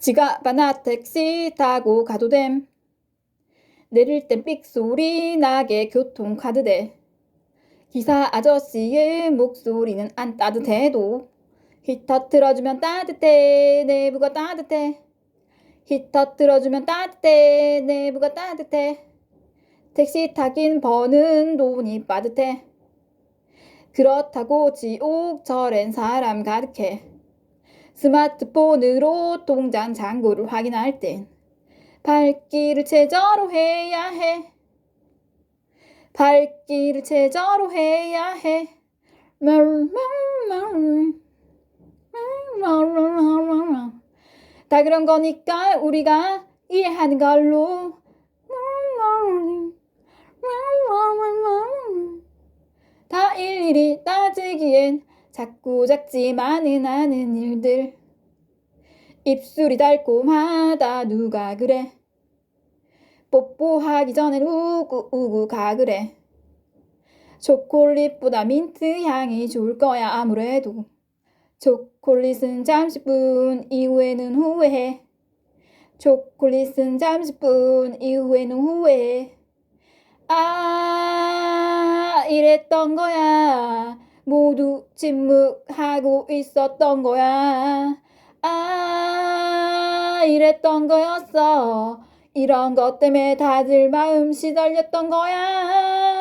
지갑 하나 택시 타고 가도 됨. 내릴 땐 삑소리 나게 교통카드 대. 기사 아저씨의 목소리는 안 따뜻해도 히터 틀어주면 따뜻해 내부가 따뜻해 히터 틀어주면 따뜻해 내부가 따뜻해 택시 타긴 버는 돈이 빠듯해 그렇다고 지옥철엔 사람 가득해 스마트폰으로 통장 잔고를 확인할 땐 발길을 최저로 해야 해. 발길을 최저로 해야 해. 다 그런 거니까 우리가 이해하는 걸로. 다 일일이 따지기엔 자꾸 작지만은 않은 일들. 입술이 달콤하다 누가 그래? 뽀뽀하기 전엔 우구 우구 가 그래. 초콜릿보다 민트 향이 좋을 거야 아무래도. 초콜릿은 잠시뿐 이후에는 후회해. 초콜릿은 잠시뿐 이후에는 후회해. 아 이랬던 거야 모두 침묵하고 있었던 거야. 아 이랬던 거였어. 이런 것 때문에 다들 마음 시달렸던 거야